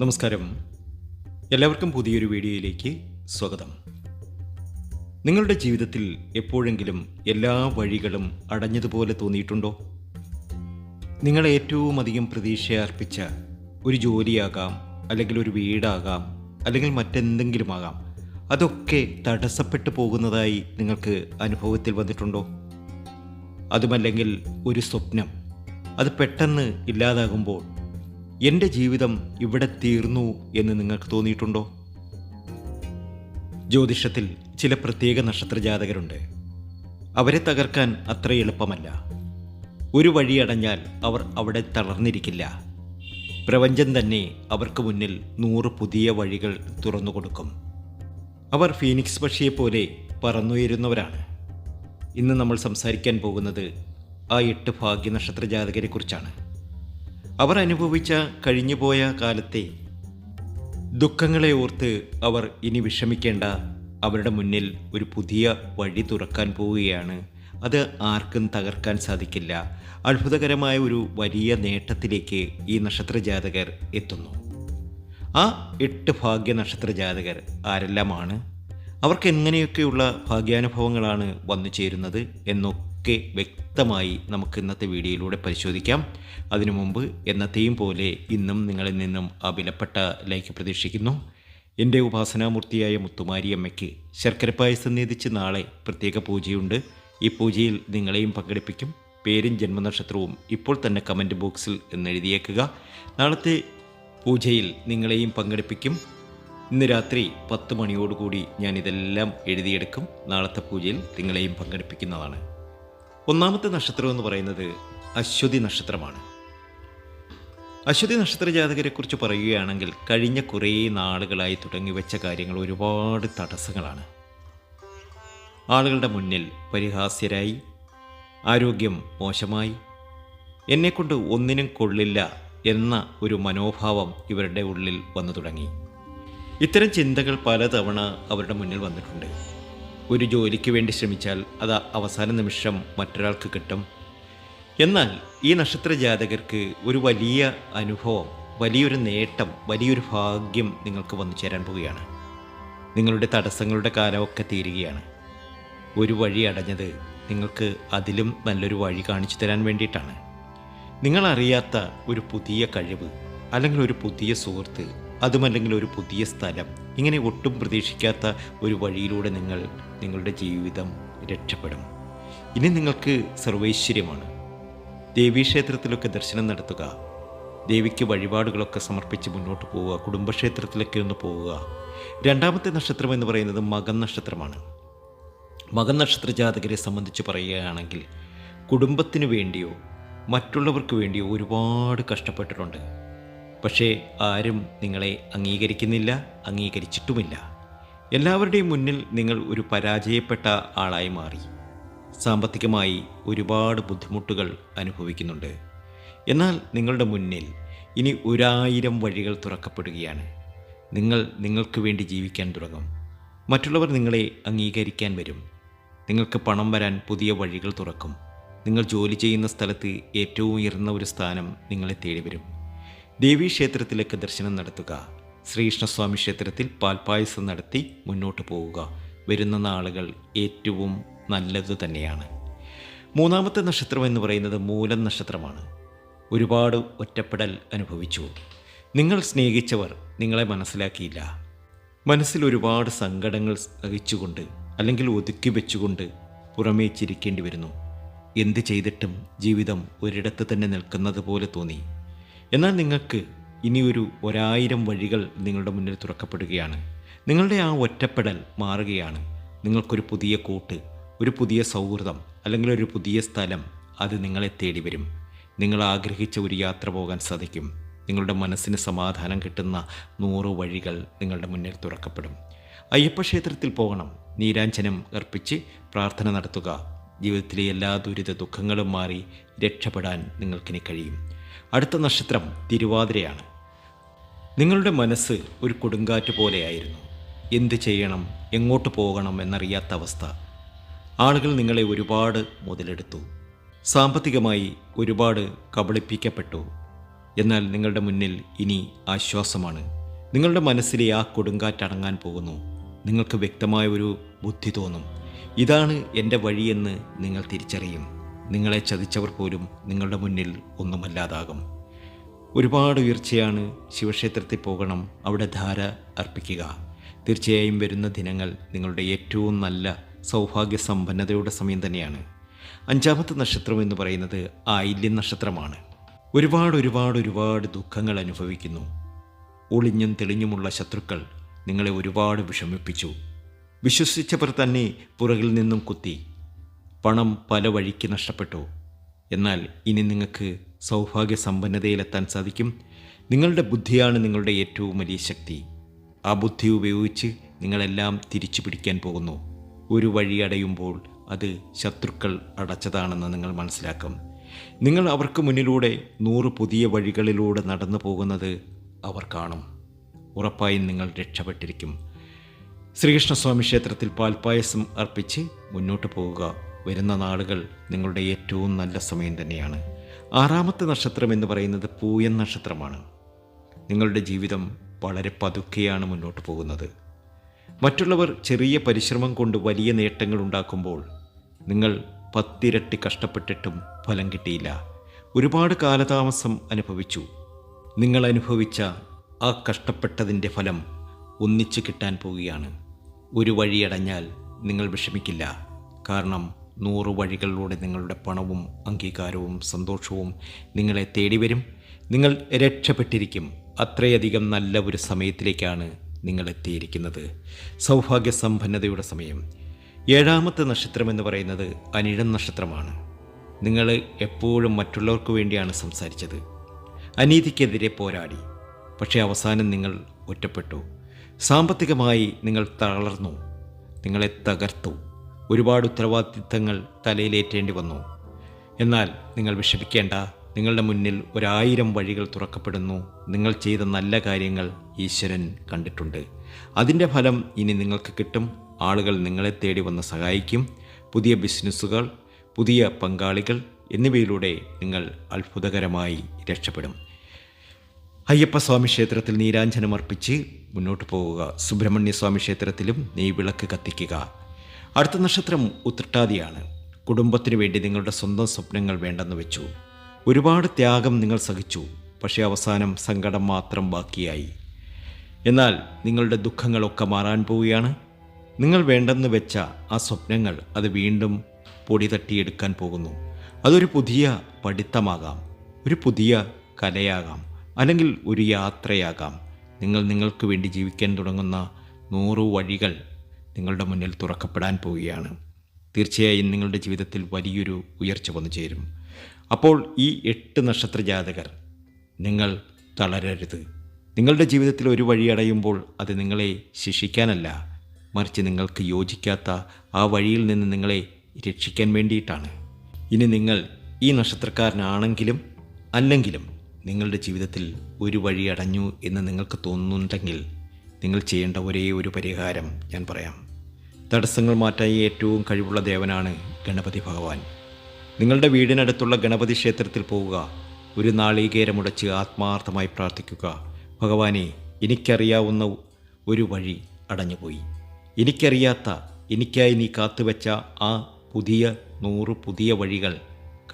നമസ്കാരം. എല്ലാവർക്കും പുതിയൊരു വീഡിയോയിലേക്ക് സ്വാഗതം. നിങ്ങളുടെ ജീവിതത്തിൽ എപ്പോഴെങ്കിലും എല്ലാ വഴികളും അടഞ്ഞതുപോലെ തോന്നിയിട്ടുണ്ടോ? നിങ്ങൾ ഏറ്റവും അധികം പ്രതീക്ഷ അർപ്പിച്ച ഒരു ജോലിയാകാം അല്ലെങ്കിൽ ഒരു വീടാകാം അല്ലെങ്കിൽ മറ്റെന്തെങ്കിലും ആകാം അതൊക്കെ തടസ്സപ്പെട്ടു പോകുന്നതായി നിങ്ങൾക്ക് അനുഭവത്തിൽ വന്നിട്ടുണ്ടോ? അതുമല്ലെങ്കിൽ ഒരു സ്വപ്നം അത് പെട്ടെന്ന് ഇല്ലാതാകുമ്പോൾ എന്റെ ജീവിതം ഇവിടെ തീർന്നു എന്ന് നിങ്ങൾക്ക് തോന്നിയിട്ടുണ്ടോ? ജ്യോതിഷത്തിൽ ചില പ്രത്യേക നക്ഷത്രജാതകരുണ്ട്. അവരെ തകർക്കാൻ അത്ര എളുപ്പമല്ല. ഒരു വഴി അടഞ്ഞാൽ അവർ അവിടെ തളർന്നിരിക്കില്ല. പ്രപഞ്ചം തന്നെ അവർക്ക് മുന്നിൽ നൂറ് പുതിയ വഴികൾ തുറന്നു കൊടുക്കും. അവർ ഫീനിക്സ് പക്ഷിയെപ്പോലെ പറന്നുയരുന്നവരാണ്. ഇന്ന് നമ്മൾ സംസാരിക്കാൻ പോകുന്നത് ആ എട്ട് ഭാഗ്യ നക്ഷത്ര ജാതകരെക്കുറിച്ചാണ് അവർ അനുഭവിച്ച കഴിഞ്ഞുപോയ കാലത്തെ ദുഃഖങ്ങളെ ഓർത്ത് അവർ ഇനി വിഷമിക്കേണ്ട. അവരുടെ മുന്നിൽ ഒരു പുതിയ വഴി തുറക്കാൻ പോവുകയാണ്. അത് ആർക്കും തകർക്കാൻ സാധിക്കില്ല. അത്ഭുതകരമായ ഒരു വലിയ നേട്ടത്തിലേക്ക് ഈ നക്ഷത്ര ജാതകർ എത്തുന്നു. ആ എട്ട് ഭാഗ്യ നക്ഷത്ര ജാതകർ ആരെല്ലാമാണ്? അവർക്ക് എങ്ങനെയൊക്കെയുള്ള ഭാഗ്യാനുഭവങ്ങളാണ് വന്നു ചേരുന്നത് എന്നൊക്കെ വ്യക്തമായി നമുക്ക് ഇന്നത്തെ വീഡിയോയിലൂടെ പരിശോധിക്കാം. അതിനു മുമ്പ് എന്നത്തെയും പോലെ ഇന്നും നിങ്ങളിൽ നിന്നും ആ വിലപ്പെട്ട ലൈക്ക് പ്രതീക്ഷിക്കുന്നു. എന്റെ ഉപാസനാമൂർത്തിയായ മുത്തുമാരിയമ്മയ്ക്ക് ശർക്കര പായസം നീതിച്ച് നാളെ പ്രത്യേക പൂജയുണ്ട്. ഈ പൂജയിൽ നിങ്ങളെയും പങ്കെടുപ്പിക്കും. പേരും ജന്മനക്ഷത്രവും ഇപ്പോൾ തന്നെ കമന്റ് ബോക്സിൽ എന്ന് എഴുതിയേക്കുക നാളത്തെ പൂജയിൽ നിങ്ങളെയും പങ്കെടുപ്പിക്കും. ഇന്ന് രാത്രി പത്ത് മണിയോടുകൂടി ഞാൻ ഇതെല്ലാം എഴുതിയെടുക്കും. നാളത്തെ പൂജയിൽ നിങ്ങളെയും പങ്കെടുപ്പിക്കുന്നതാണ്. ഒന്നാമത്തെ നക്ഷത്രം എന്ന് പറയുന്നത് അശ്വതി നക്ഷത്രമാണ്. അശ്വതി നക്ഷത്ര ജാതകരെക്കുറിച്ച് പറയുകയാണെങ്കിൽ കഴിഞ്ഞ കുറേ നാളുകളായി തുടങ്ങി വെച്ച കാര്യങ്ങൾ ഒരുപാട് തടസ്സങ്ങളാണ്. ആളുകളുടെ മുന്നിൽ പരിഹാസ്യരായി ആരോഗ്യം മോശമായി എന്നെക്കൊണ്ട് ഒന്നിനും കൊള്ളില്ല എന്ന ഒരു മനോഭാവം ഇവരുടെ ഉള്ളിൽ വന്നു തുടങ്ങി. ഇത്തരം ചിന്തകൾ പലതവണ അവരുടെ മുന്നിൽ വന്നിട്ടുണ്ട്. ഒരു ജോലിക്ക് വേണ്ടി ശ്രമിച്ചാൽ അത് അവസാന നിമിഷം മറ്റൊരാൾക്ക് കിട്ടും. എന്നാൽ ഈ നക്ഷത്ര ജാതകർക്ക് ഒരു വലിയ അനുഭവം വലിയൊരു നേട്ടം വലിയൊരു ഭാഗ്യം നിങ്ങൾക്ക് വന്നു ചേരാൻ പോവുകയാണ്. നിങ്ങളുടെ തടസ്സങ്ങളുടെ കാലമൊക്കെ തീരുകയാണ്. ഒരു വഴി അടഞ്ഞത് നിങ്ങൾക്ക് അതിലും നല്ലൊരു വഴി കാണിച്ചു തരാൻ വേണ്ടിയിട്ടാണ്. നിങ്ങളറിയാത്ത ഒരു പുതിയ കഴിവ് അല്ലെങ്കിൽ ഒരു പുതിയ സുഹൃത്ത് അതുമല്ലെങ്കിൽ ഒരു പുതിയ സ്ഥലം. ഇങ്ങനെ ഒട്ടും പ്രതീക്ഷിക്കാത്ത ഒരു വഴിയിലൂടെ നിങ്ങൾ നിങ്ങളുടെ ജീവിതം രക്ഷപ്പെടും. ഇനി നിങ്ങൾക്ക് സർവൈശ്വര്യമാണ്. ദേവീക്ഷേത്രത്തിലൊക്കെ ദർശനം നടത്തുക. ദേവിക്ക് വഴിപാടുകളൊക്കെ സമർപ്പിച്ച് മുന്നോട്ട് പോവുക. കുടുംബക്ഷേത്രത്തിലൊക്കെ ഒന്ന് പോവുക. രണ്ടാമത്തെ നക്ഷത്രം എന്ന് പറയുന്നത് മകൻ നക്ഷത്രമാണ്. മകൻ നക്ഷത്ര ജാതകരെ സംബന്ധിച്ച് പറയുകയാണെങ്കിൽ കുടുംബത്തിന് വേണ്ടിയോ മറ്റുള്ളവർക്ക് വേണ്ടിയോ ഒരുപാട് കഷ്ടപ്പെട്ടിട്ടുണ്ട്. പക്ഷേ ആരും നിങ്ങളെ അംഗീകരിക്കുന്നില്ല അംഗീകരിച്ചിട്ടുമില്ല. എല്ലാവരുടെയും മുന്നിൽ നിങ്ങൾ ഒരു പരാജയപ്പെട്ട ആളായി മാറി. സാമ്പത്തികമായി ഒരുപാട് ബുദ്ധിമുട്ടുകൾ അനുഭവിക്കുന്നുണ്ട്. എന്നാൽ നിങ്ങളുടെ മുന്നിൽ ഇനി ഒരായിരം വഴികൾ തുറക്കപ്പെടുകയാണ്. നിങ്ങൾ നിങ്ങൾക്ക് വേണ്ടി ജീവിക്കാൻ തുടങ്ങും. മറ്റുള്ളവർ നിങ്ങളെ അംഗീകരിക്കാൻ വരും. നിങ്ങൾക്ക് പണം വരാൻ പുതിയ വഴികൾ തുറക്കും. നിങ്ങൾ ജോലി ചെയ്യുന്ന സ്ഥലത്ത് ഏറ്റവും ഉയർന്ന ഒരു സ്ഥാനം നിങ്ങളെ തേടി വരും ദേവീക്ഷേത്രത്തിലേക്ക് ദർശനം നടത്തുക. ശ്രീകൃഷ്ണസ്വാമി ക്ഷേത്രത്തിൽ പാൽപ്പായസം നടത്തി മുന്നോട്ട് പോവുക. വരുന്ന നാളുകൾ ഏറ്റവും നല്ലത് തന്നെയാണ്. മൂന്നാമത്തെ നക്ഷത്രം എന്ന് പറയുന്നത് മൂലം നക്ഷത്രമാണ്. ഒരുപാട് ഒറ്റപ്പെടൽ അനുഭവിച്ചു. നിങ്ങൾ സ്നേഹിച്ചവർ നിങ്ങളെ മനസ്സിലാക്കിയില്ല. മനസ്സിൽ ഒരുപാട് സങ്കടങ്ങൾ സഹിച്ചുകൊണ്ട് അല്ലെങ്കിൽ ഒതുക്കി വെച്ചുകൊണ്ട് പുറമേ ചിരിക്കേണ്ടി വരുന്നു. എന്ത് ചെയ്തിട്ടും ജീവിതം ഒരിടത്ത് തന്നെ നിൽക്കുന്നത് പോലെ തോന്നി. എന്നാൽ നിങ്ങൾക്ക് ഇനി ഒരു ഒരായിരം വഴികൾ നിങ്ങളുടെ മുന്നിൽ തുറക്കപ്പെടുകയാണ്. നിങ്ങളുടെ ആ ഒറ്റപ്പെടൽ മാറുകയാണ്. നിങ്ങൾക്കൊരു പുതിയ കൂട്ട് ഒരു പുതിയ സൗഹൃദം അല്ലെങ്കിൽ ഒരു പുതിയ സ്ഥലം അത് നിങ്ങളെ തേടി വരും. നിങ്ങൾ ആഗ്രഹിച്ച ഒരു യാത്ര പോകാൻ സാധിക്കും. നിങ്ങളുടെ മനസ്സിന് സമാധാനം കിട്ടുന്ന നൂറ് വഴികൾ നിങ്ങളുടെ മുന്നിൽ തുറക്കപ്പെടും. അയ്യപ്പ ക്ഷേത്രത്തിൽ പോകണം. നീരാഞ്ജനം അർപ്പിച്ച് പ്രാർത്ഥന നടത്തുക. ജീവിതത്തിലെ എല്ലാ ദുരിത ദുഃഖങ്ങളും മാറി രക്ഷപ്പെടാൻ നിങ്ങൾക്കിനി കഴിയും. അടുത്ത നക്ഷത്രം തിരുവാതിരയാണ്. നിങ്ങളുടെ മനസ്സ് ഒരു കൊടുങ്കാറ്റ് പോലെയായിരുന്നു. എന്ത് ചെയ്യണം എങ്ങോട്ട് പോകണം എന്നറിയാത്ത അവസ്ഥ. ആളുകൾ നിങ്ങളെ ഒരുപാട് മുതലെടുത്തു. സാമ്പത്തികമായി ഒരുപാട് കബളിപ്പിക്കപ്പെട്ടു. എന്നാൽ നിങ്ങളുടെ മുന്നിൽ ഇനി ആശ്വാസമാണ്. നിങ്ങളുടെ മനസ്സിലെ ആ കൊടുങ്കാറ്റടങ്ങാൻ പോകുന്നു. നിങ്ങൾക്ക് വ്യക്തമായ ഒരു ബുദ്ധി തോന്നും. ഇതാണ് എന്റെ വഴിയെന്ന് നിങ്ങൾ തിരിച്ചറിയും. നിങ്ങളെ ചതിച്ചവർ പോലും നിങ്ങളുടെ മുന്നിൽ ഒന്നുമല്ലാതാകും. ഒരുപാട് ഉയർച്ചയാണ് ശിവക്ഷേത്രത്തിൽ പോകണം അവിടെ ധാര അർപ്പിക്കുക. തീർച്ചയായും വരുന്ന ദിനങ്ങൾ നിങ്ങളുടെ ഏറ്റവും നല്ല സൗഭാഗ്യ സമ്പന്നതയുടെ സമയം തന്നെയാണ്. അഞ്ചാമത്തെ നക്ഷത്രം എന്ന് പറയുന്നത് ആയില്യം നക്ഷത്രമാണ്. ഒരുപാട് ഒരുപാട് ഒരുപാട് ദുഃഖങ്ങൾ അനുഭവിക്കുന്നു. ഒളിഞ്ഞും തെളിഞ്ഞുമുള്ള ശത്രുക്കൾ നിങ്ങളെ ഒരുപാട് വിഷമിപ്പിച്ചു. വിശ്വസിച്ചവർ തന്നെ പുറകിൽ നിന്നും കുത്തി പണം പല വഴിക്ക് നഷ്ടപ്പെട്ടു. എന്നാൽ ഇനി നിങ്ങൾക്ക് സൗഭാഗ്യ സമ്പന്നതയിലെത്താൻ സാധിക്കും. നിങ്ങളുടെ ബുദ്ധിയാണ് നിങ്ങളുടെ ഏറ്റവും വലിയ ശക്തി. ആ ബുദ്ധി ഉപയോഗിച്ച് നിങ്ങളെല്ലാം തിരിച്ചു പിടിക്കാൻ പോകുന്നു. ഒരു വഴി അടയുമ്പോൾ അത് ശത്രുക്കൾ അടച്ചതാണെന്ന് നിങ്ങൾ മനസ്സിലാക്കും. നിങ്ങൾ അവർക്ക് മുന്നിലൂടെ നൂറ് പുതിയ വഴികളിലൂടെ നടന്നു പോകുന്നത് അവർ കാണും. ഉറപ്പായും നിങ്ങൾ രക്ഷപ്പെട്ടിരിക്കും. ശ്രീകൃഷ്ണസ്വാമി ക്ഷേത്രത്തിൽ പാൽപ്പായസം അർപ്പിച്ച് മുന്നോട്ട് പോവുക വരുന്ന നാളുകൾ നിങ്ങളുടെ ഏറ്റവും നല്ല സമയം തന്നെയാണ്. ആറാമത്തെ നക്ഷത്രം എന്ന് പറയുന്നത് പൂയൻ നക്ഷത്രമാണ്. നിങ്ങളുടെ ജീവിതം വളരെ പതുക്കെയാണ് മുന്നോട്ട് പോകുന്നത്. മറ്റുള്ളവർ ചെറിയ പരിശ്രമം കൊണ്ട് വലിയ നേട്ടങ്ങൾ ഉണ്ടാക്കുമ്പോൾ നിങ്ങൾ പത്തിരട്ടി കഷ്ടപ്പെട്ടിട്ടും ഫലം കിട്ടിയില്ല. ഒരുപാട് കാലതാമസം അനുഭവിച്ചു. നിങ്ങൾ അനുഭവിച്ച ആ കഷ്ടപ്പെട്ടതിന്റെ ഫലം ഒന്നിച്ചു കിട്ടാൻ പോവുകയാണ്. ഒരു വഴിയടഞ്ഞാൽ നിങ്ങൾ വിഷമിക്കില്ല. കാരണം നൂറ് വഴികളിലൂടെ നിങ്ങളുടെ പണവും അംഗീകാരവും സന്തോഷവും നിങ്ങളെ തേടി വരും നിങ്ങൾ രക്ഷപ്പെട്ടിരിക്കും. അത്രയധികം നല്ല ഒരു സമയത്തിലേക്കാണ് നിങ്ങൾ എത്തിയിരിക്കുന്നത്. സൗഭാഗ്യ സമ്പന്നതയുടെ സമയം. ഏഴാമത്തെ നക്ഷത്രം എന്ന് പറയുന്നത് അനിഴം നക്ഷത്രമാണ്. നിങ്ങൾ എപ്പോഴും മറ്റുള്ളവർക്ക് വേണ്ടിയാണ് സംസാരിച്ചത്. അനീതിക്കെതിരെ പോരാടി. പക്ഷേ അവസാനം നിങ്ങൾ ഒറ്റപ്പെട്ടു. സാമ്പത്തികമായി നിങ്ങൾ തളർന്നു. നിങ്ങളെ തകർത്തു. ഒരുപാട് ഉത്തരവാദിത്തങ്ങൾ തലയിലേറ്റേണ്ടി വന്നു. എന്നാൽ നിങ്ങൾ വിഷമിക്കേണ്ട. നിങ്ങളുടെ മുന്നിൽ ഒരായിരം വഴികൾ തുറക്കപ്പെടുന്നു. നിങ്ങൾ ചെയ്ത നല്ല കാര്യങ്ങൾ ഈശ്വരൻ കണ്ടിട്ടുണ്ട്. അതിന്റെ ഫലം ഇനി നിങ്ങൾക്ക് കിട്ടും. ആളുകൾ നിങ്ങളെ തേടി വന്ന് സഹായിക്കും. പുതിയ ബിസിനസ്സുകൾ പുതിയ പങ്കാളികൾ എന്നിവയിലൂടെ നിങ്ങൾ അത്ഭുതകരമായി രക്ഷപ്പെടും. അയ്യപ്പസ്വാമി ക്ഷേത്രത്തിൽ നീരാഞ്ജനം അർപ്പിച്ച് മുന്നോട്ട് പോവുക. സുബ്രഹ്മണ്യസ്വാമി ക്ഷേത്രത്തിലും നെയ്വിളക്ക് കത്തിക്കുക. അടുത്ത നക്ഷത്രം ഉത്രട്ടാതിയാണ്. കുടുംബത്തിനു വേണ്ടി നിങ്ങളുടെ സ്വന്തം സ്വപ്നങ്ങൾ വേണ്ടെന്ന് വെച്ചു. ഒരുപാട് ത്യാഗം നിങ്ങൾ സഹിച്ചു. പക്ഷേ അവസാനം സങ്കടം മാത്രം ബാക്കിയായി. എന്നാൽ നിങ്ങളുടെ ദുഃഖങ്ങളൊക്കെ മാറാൻ പോവുകയാണ്. നിങ്ങൾ വേണ്ടെന്ന് വെച്ച ആ സ്വപ്നങ്ങൾ അത് വീണ്ടും പൊടി തട്ടിയെടുക്കാൻ പോകുന്നു. അതൊരു പുതിയ പഠിത്തമാകാം. ഒരു പുതിയ കലയാകാം. അല്ലെങ്കിൽ ഒരു യാത്രയാകാം. നിങ്ങൾ നിങ്ങൾക്ക് വേണ്ടി ജീവിക്കാൻ തുടങ്ങുന്ന നൂറു വഴികൾ നിങ്ങളുടെ മുന്നിൽ തുറക്കപ്പെടാൻ പോവുകയാണ്. തീർച്ചയായും നിങ്ങളുടെ ജീവിതത്തിൽ വലിയൊരു ഉയർച്ച വന്നു ചേരും. അപ്പോൾ ഈ എട്ട് നക്ഷത്ര ജാതകർ നിങ്ങൾ തളരരുത്. നിങ്ങളുടെ ജീവിതത്തിൽ ഒരു വഴി അടയുമ്പോൾ അത് നിങ്ങളെ ശിക്ഷിക്കാനല്ല മറിച്ച് നിങ്ങൾക്ക് യോജിക്കാത്ത ആ വഴിയിൽ നിന്ന് നിങ്ങളെ രക്ഷിക്കാൻ വേണ്ടിയിട്ടാണ്. ഇനി നിങ്ങൾ ഈ നക്ഷത്രക്കാരനാണെങ്കിലും അല്ലെങ്കിലും നിങ്ങളുടെ ജീവിതത്തിൽ ഒരു വഴി അടഞ്ഞു എന്ന് നിങ്ങൾക്ക് തോന്നുന്നുണ്ടെങ്കിൽ നിങ്ങൾ ചെയ്യേണ്ട ഒരേ ഒരു പരിഹാരം ഞാൻ പറയാം. തടസ്സങ്ങൾ മാറ്റാൻ ഏറ്റവും കഴിവുള്ള ദേവനാണ് ഗണപതി ഭഗവാൻ. നിങ്ങളുടെ വീടിനടുത്തുള്ള ഗണപതി ക്ഷേത്രത്തിൽ പോവുക. ഒരു നാളികേരമുടച്ച് ആത്മാർത്ഥമായി പ്രാർത്ഥിക്കുക. ഭഗവാനെ എനിക്കറിയാവുന്ന ഒരു വഴി അടഞ്ഞുപോയി. എനിക്കറിയാത്ത എനിക്കായി നീ കാത്തുവെച്ച ആ പുതിയ നൂറ് പുതിയ വഴികൾ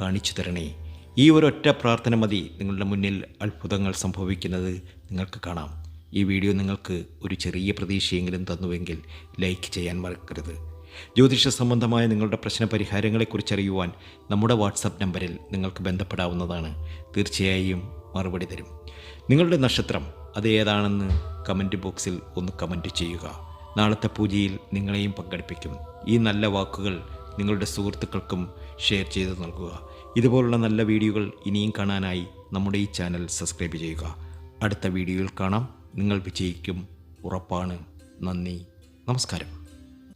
കാണിച്ചു തരണേ. ഈ ഒരൊറ്റ പ്രാർത്ഥന മതി നിങ്ങളുടെ മുന്നിൽ അത്ഭുതങ്ങൾ സംഭവിക്കുന്നത് നിങ്ങൾക്ക് കാണാം. ഈ വീഡിയോ നിങ്ങൾക്ക് ഒരു ചെറിയ പ്രതീക്ഷയെങ്കിലും തന്നുവെങ്കിൽ ലൈക്ക് ചെയ്യാൻ മറക്കരുത്. ജ്യോതിഷ സംബന്ധമായ നിങ്ങളുടെ പ്രശ്ന പരിഹാരങ്ങളെക്കുറിച്ച് അറിയുവാൻ നമ്മുടെ വാട്സപ്പ് നമ്പറിൽ നിങ്ങൾക്ക് ബന്ധപ്പെടാവുന്നതാണ്. തീർച്ചയായും മറുപടി തരും. നിങ്ങളുടെ നക്ഷത്രം അത് ഏതാണെന്ന് കമന്റ് ബോക്സിൽ ഒന്ന് കമന്റ് ചെയ്യുക. നാളത്തെ പൂജയിൽ നിങ്ങളെയും പങ്കെടുപ്പിക്കും. ഈ നല്ല വാക്കുകൾ നിങ്ങളുടെ സുഹൃത്തുക്കൾക്കും ഷെയർ ചെയ്ത് നൽകുക. ഇതുപോലുള്ള നല്ല വീഡിയോകൾ ഇനിയും കാണാനായി നമ്മുടെ ഈ ചാനൽ സബ്സ്ക്രൈബ് ചെയ്യുക. അടുത്ത വീഡിയോയിൽ കാണാം. നിങ്ങൾ വിജയിക്കും. ഉറപ്പാണ്. നന്ദി. നമസ്കാരം.